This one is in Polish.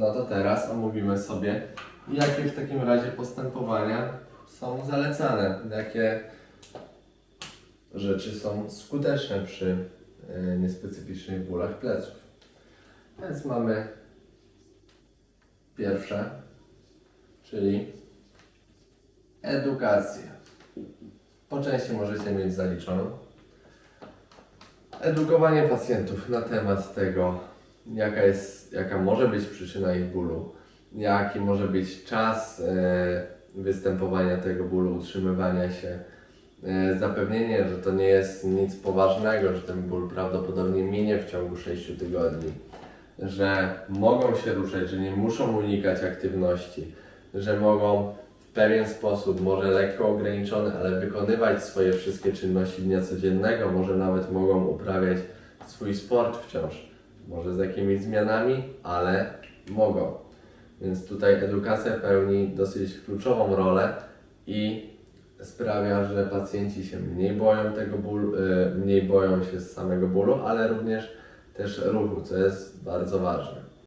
No to teraz omówimy sobie, jakie w takim razie postępowania są zalecane, jakie rzeczy są skuteczne przy e, niespecyficznych bólach pleców. Więc mamy pierwsze, czyli edukację. Po części możecie mieć zaliczoną. Edukowanie pacjentów na temat tego, jaka, jest, jaka może być przyczyna ich bólu, jaki może być czas e, występowania tego bólu, utrzymywania się, e, zapewnienie, że to nie jest nic poważnego, że ten ból prawdopodobnie minie w ciągu 6 tygodni, że mogą się ruszać, że nie muszą unikać aktywności, że mogą w pewien sposób, może lekko ograniczony, ale wykonywać swoje wszystkie czynności dnia codziennego, może nawet mogą uprawiać swój sport wciąż, może z jakimiś zmianami, ale mogą. Więc tutaj edukacja pełni dosyć kluczową rolę i sprawia, że pacjenci się mniej boją tego bólu, e, mniej boją się samego bólu, ale również też ruchu, co jest bardzo ważne.